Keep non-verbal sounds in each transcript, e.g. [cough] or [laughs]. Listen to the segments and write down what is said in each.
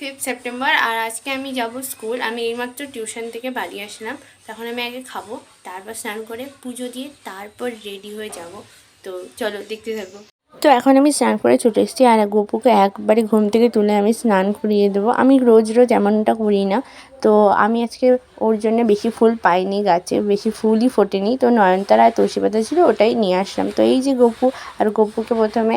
Fifth September আর আজকে আমি যাব স্কুল আমি এইমাত্র টিউশন থেকে বাড়ি আসলাম। তখন আমি আগে খাব, তারপর স্নান করে পুজো দিয়ে তারপর রেডি হয়ে যাব। তো চলো দেখতে থাকব তো এখন আমি স্নান করে চলে এসেছি, আর গপুকে একবারে ঘুম থেকে তুলে আমি স্নান করিয়ে দেবো। আমি রোজ রোজ এমনটা করি না। তো আমি আজকে ওর জন্য বেশি ফুল পাইনি গাছে, বেশি ফুলই ফোটেনি। তো নয়নতারা আর তুলসী পাতা ছিল ওটাই নিয়ে আসলাম। তো এই যে গপু, আর গপুকে প্রথমে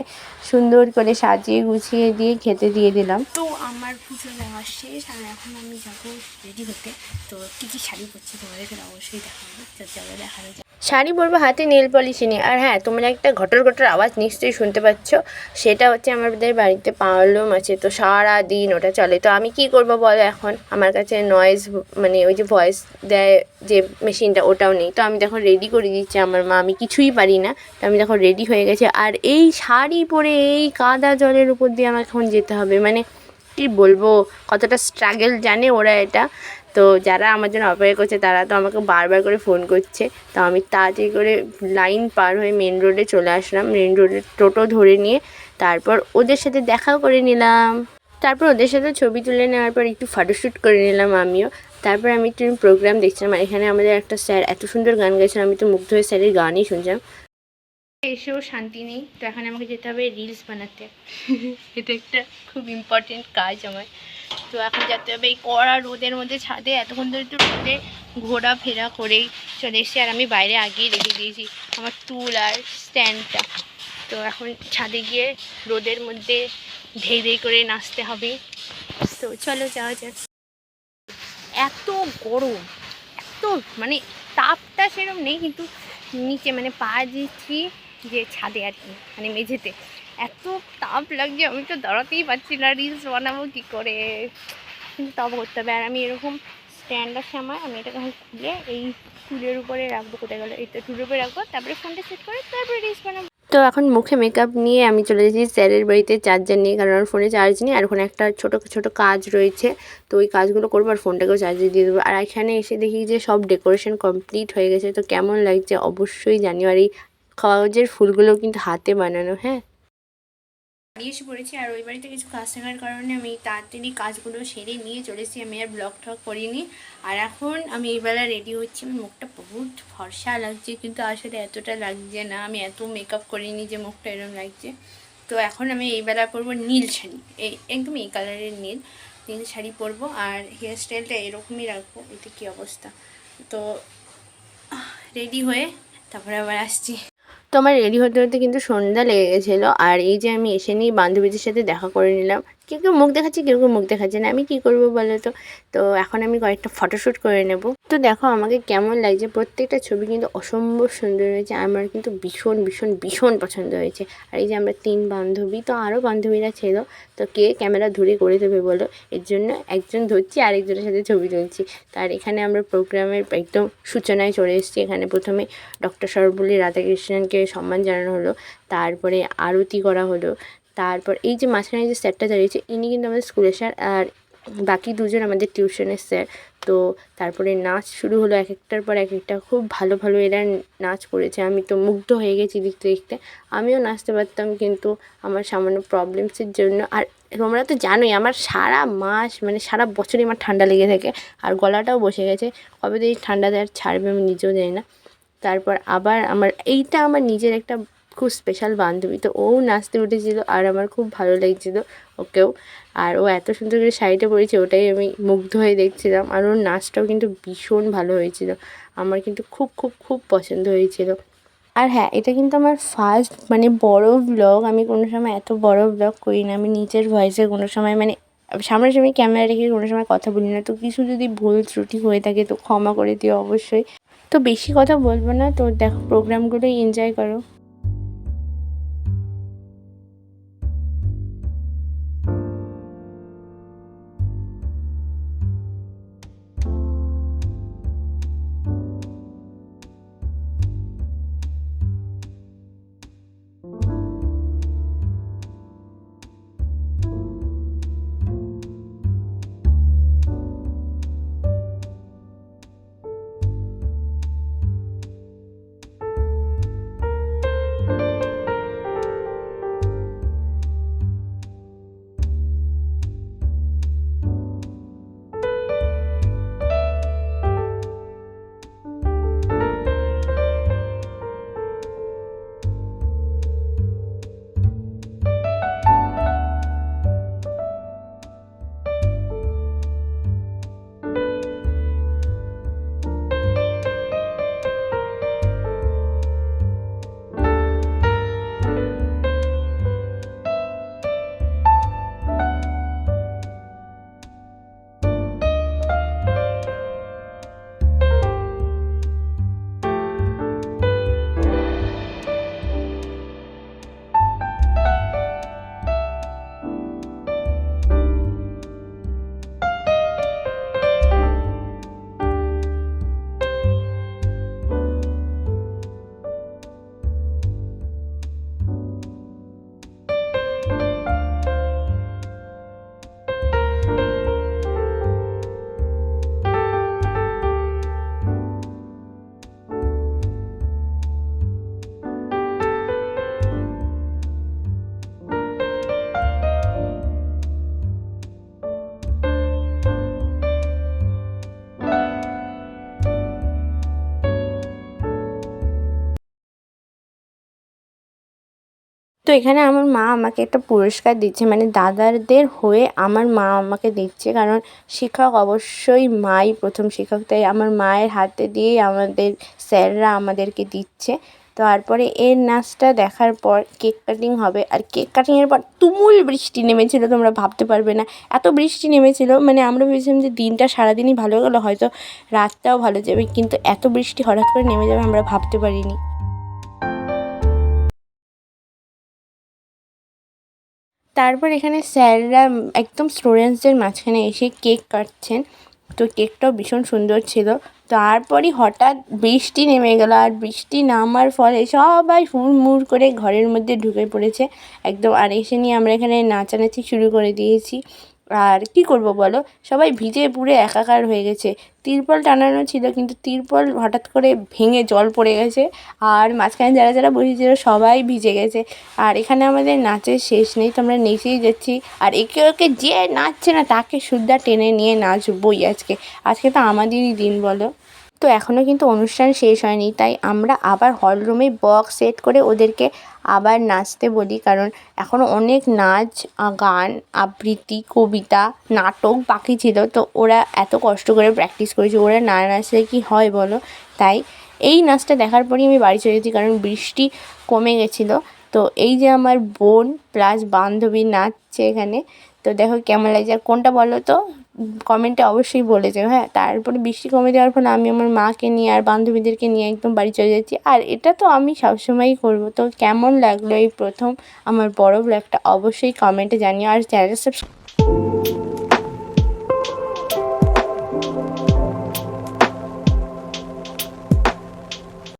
সুন্দর করে সাজিয়ে গুছিয়ে দিয়ে খেতে দিয়ে দিলাম। তো আমার পুজো দেওয়া শেষ আর এখন আমি যাব রেডি হতে। তো কী কী শাড়ি পরছি তোমাদেরকে অবশ্যই দেখাবো তো চলো দেখানো শাড়ি পরবো হাতে নেল পলিশ নিয়ে। আর হ্যাঁ তোমরা একটা ঘটর ঘটর আওয়াজ নিশ্চয়ই শুনতে পাচ্ছ। সেটা হচ্ছে আমাদের বাড়িতে পাওয়ালুম আছে তো সারা দিন ওটা চলে। তো আমি কি করব বলো এখন? আমার কাছে নয়েজ মানে ওই যে ভয়েস দেয় যে মেশিনটা ওটাও নেই। তো আমি দেখো রেডি করে দিচ্ছি। আমার মা আমি কিছুই পারি না। তো আমি দেখো রেডি হয়ে গেছে। আর এই শাড়ি পরে এই কাদা জলের উপর দিয়ে আমাকে এখন যেতে হবে। মানে কি বলব, কতটা স্ট্রাগল জানে ওরা এটা। তো যারা আমার জন্য অপেক্ষা করছে, তারা তো আমাকে বারবার করে ফোন করছে। তো আমি তাড়াতাড়ি করে লাইন পার হয়ে মেন রোডে চলে আসলাম। মেন রোডে টোটো ধরে নিয়ে তারপর ওদের সাথে দেখাও করে নিলাম। তারপর ওদের সাথে ছবি তুলে নেওয়ার পর একটু ফটোশ্যুট করে নিলাম আমিও। তারপর আমি একটু প্রোগ্রাম দেখছিলাম। এখানে আমাদের একটা স্যার এত সুন্দর গান গাইছিল, আমি তো মুগ্ধ হয়ে স্যারের গানই শুনছিলাম। এসেও শান্তি নেই। তো এখন আমাকে যেতে হবে রিলস বানাতে। [laughs] এটা একটা খুব ইম্পর্টেন্ট কাজ আমার তো এখন যেতে হবে এই কড়া রোদের মধ্যে ছাদে। এতক্ষণ ধরে তো রোদে ঘোরাফেরা করেই চলে এসেছি। আর আমি বাইরে আগেই রেখে দিয়েছি আমার টুল আর স্ট্যান্ডটা তো এখন ছাদে গিয়ে রোদের মধ্যে ধেই ধেই করে নাচতে হবে। তো চলো যাওয়া যাক। এত গরম, এত মানে তাপটা সেরকম নেই, কিন্তু নিচে মানে পা দিচ্ছি। যে ছাদে আর কি মানে মেঝেতে। এত তাপ লাগছে, আমি তো দাঁড়াতেই পারছি না রিলস বানাবো কী করে? কিন্তু তাও করতে হবে। আর আমি এরকম স্ট্যান্ড আছে আমার, আমি এটা তখন খুলে এই টুলের উপরে রাখব কোথায় গেলো, এই টুলের উপরে রাখব, তারপরে ফোনটা সেট করে তারপরে রিলস বানাবো। তো এখন মুখে মেকআপ নিয়ে আমি চলে এসেছি স্যারের বাড়িতে চার্জার নিয়ে, কারণ আমার ফোনে চার্জ নেই, আর ওখানে একটা ছোটো ছোটো কাজ রয়েছে। তো ওই কাজগুলো করব আর ফোনটাকেও চার্জে দিয়ে দেবো। আর এখানে এসে দেখি যে সব ডেকোরেশন কমপ্লিট হয়ে গেছে, তো কেমন লাগছে অবশ্যই জানি আর এই কাগজের ফুলগুলো কিন্তু হাতে বানানো হ্যাঁ। এসে পড়েছি আর ওই বাড়িতে কিছু কাজ থাকার কারণে আমি তাড়াতাড়ি কাজগুলো সেরে নিয়ে চলেছি আমি আর ব্লগ ঠক করিনি। আর এখন আমি এইবেলা রেডি হচ্ছি। আমার মুখটা বহুত ফর্সা লাগছে, কিন্তু আসলে এতটা লাগছে না। আমি এত মেকআপ করিনি যে মুখটা এরকম লাগছে। তো এখন আমি এইবেলা পরবো নীল শাড়ি। এই একদম এই কালারের নীল। নীল শাড়ি পরবো আর হেয়ার স্টাইলটা এরকমই রাখব। এতে কী অবস্থা? তো রেডি হয়ে তারপরে আবার আসছি। তো আমার রেডি হতে হতে কিন্তু সন্ধ্যা লেগে গেছিল আর এই যে আমি এসে নিয়ে বান্ধবীদের সাথে দেখা করে নিলাম। কেউ কেউ মুখ দেখাচ্ছে, কেউ কেউ মুখ দেখাচ্ছে না। আমি কী করব বলো তো? তো এখন আমি কয়েকটা ফটোশ্যুট করে নেব। তো দেখো আমাকে কেমন লাগছে, প্রত্যেকটা ছবি কিন্তু অসম্ভব সুন্দর হয়েছে। আমার কিন্তু ভীষণ ভীষণ ভীষণ পছন্দ হয়েছে। আর এই যে আমরা তিন বান্ধবী, তো আরও বান্ধবীরা ছিল। তো কে ক্যামেরা ধরে করে দেবে বলো? এর জন্য একজন ধরছি, আরেকজনের সাথে ছবি তুলছি। তার এখানে আমরা প্রোগ্রামের একদম সূচনায় চলে এসেছি। এখানে প্রথমে ডক্টর সর্বপল্লী রাধাকৃষ্ণনকে সম্মান জানানো হলো। তারপরে আরতি করা হলো। তারপর এই যে মাঝখানে যে স্যারটা দাঁড়িয়েছে, ইনি কিন্তু আমাদের স্কুলের স্যার আর বাকি দুজন আমাদের টিউশনের স্যার। তো তারপরে নাচ শুরু হলো এক একটার পর এক একটা খুব ভালো ভালো এরা নাচ করেছে। আমি তো মুগ্ধ হয়ে গেছি দেখতে দেখতে। আমিও নাচতে পারতাম কিন্তু আমার সামান্য প্রবলেমসের জন্য। আর তোমরা তো জানোই, আমার সারা মাস মানে সারা বছরই আমার ঠান্ডা লেগে থাকে। আর গলাটাও বসে গেছে। কবে তো এই ঠান্ডাতে আর ছাড়বে আমি নিজেও জানি না। তারপর আবার আমার, এইটা আমার নিজের একটা খুব স্পেশাল বান্ধবী। তো ও নাচতে উঠেছিল আর আমার খুব ভালো লাগছিল ওকেও। আর ও এত সুন্দর করে শাড়িটা পরেছে, ওটাই আমি মুগ্ধ হয়ে দেখছিলাম। আর ওর নাচটাও কিন্তু ভীষণ ভালো হয়েছিল। আমার কিন্তু খুব খুব খুব পছন্দ হয়েছিল। আর হ্যাঁ এটা কিন্তু আমার ফার্স্ট মানে বড় ব্লগ আমি কোনো সময় এত বড় ব্লগ করি না। আমি নিজের ভয়েসে কোনো সময় মানে সামনাসামনি ক্যামেরা রেখে কোনো সময় কথা বলি না। তো কিছু যদি ভুল ত্রুটি হয়ে থাকে তো ক্ষমা করে দিও অবশ্যই। তো বেশি কথা বলব না। তো দেখো প্রোগ্রামগুলোই এনজয় করো। তো এখানে আমার মা আমাকে একটা পুরস্কার দিচ্ছে মানে দাদাদের হয়ে আমার মা আমাকে দিচ্ছে। কারণ শিক্ষক অবশ্যই মাই প্রথম শিক্ষক, তাই আমার মায়ের হাতে দিয়েই আমাদের স্যাররা আমাদেরকে দিচ্ছে। তারপরে এর নাচটা দেখার পর কেক কাটিং হবে। আর কেক কাটিংয়ের পর তুমুল বৃষ্টি নেমেছিল, তোমরা ভাবতে পারবে না। এত বৃষ্টি নেমেছিল মানে আমরা ভেবেছিলাম যে দিনটা সারাদিনই ভালো গেলো, হয়তো রাতটাও ভালো যাবে, কিন্তু এত বৃষ্টি হঠাৎ করে নেমে যাবে আমরা ভাবতে পারিনি। তারপর এখানে স্যাররা একদম স্টুডেন্টসদের মাঝখানে এসে কেক কাটছেন। তো কেকটাও ভীষণ সুন্দর ছিল। তারপরই হঠাৎ বৃষ্টি নেমে গেল আর বৃষ্টি নামার ফলে সবাই হুড়মুড় করে ঘরের মধ্যে ঢুকে পড়েছে। একদম আর এসে নিয়ে আমরা এখানে নাচানাচি শুরু করে দিয়েছি। আর কি করব বলো? সবাই ভিজে পুড়ে একাকার হয়ে গেছে। তিরপল টানানো ছিল, কিন্তু তিরপল হঠাৎ করে ভেঙে জল পড়ে গেছে আর মাঝখানে যারা যারা বসেছিল সবাই ভিজে গেছে। আর এখানে আমাদের নাচের শেষ নেই, তো আমরা নেচেই যাচ্ছি। আর একে ওকে যে নাচছে না, তাকে সুদ্ধা টেনে নিয়ে নাচবই আজকে। আজকে তো আমাদেরই দিন বলো। তো এখনও কিন্তু অনুষ্ঠান শেষ হয়নি, তাই আমরা আবার হল রুমে বক্স সেট করে ওদেরকে আবার নাচতে বলি, কারণ এখনও অনেক নাচ গান, আবৃত্তি, কবিতা, নাটক বাকি ছিল। তো ওরা এত কষ্ট করে প্র্যাকটিস করেছে, ওরা না নাচলে কি হয় বলো? তাই এই নাচটা দেখার পরেই আমি বাড়ি চলে গেছি, কারণ বৃষ্টি কমে গেছিল। তো এই যে আমার বোন প্লাস বান্ধবী নাচছে এখানে, তো দেখো কেমন লাগছে। আর কোনটা বলো তো? কমেন্টে অবশ্যই বলে যে হ্যাঁ? তারপরে বৃষ্টি কমে যাওয়ার ফলে আমি আমার মাকে নিয়ে আর বান্ধবীদেরকে নিয়ে একদম বাড়ি চলে যাচ্ছি। আর এটা তো আমি সবসময়ই করব। তো কেমন লাগল এই প্রথম আমার বড় ব্লগটা অবশ্যই কমেন্টে জানিও। আর চ্যানেল সাবস্ক্রাইব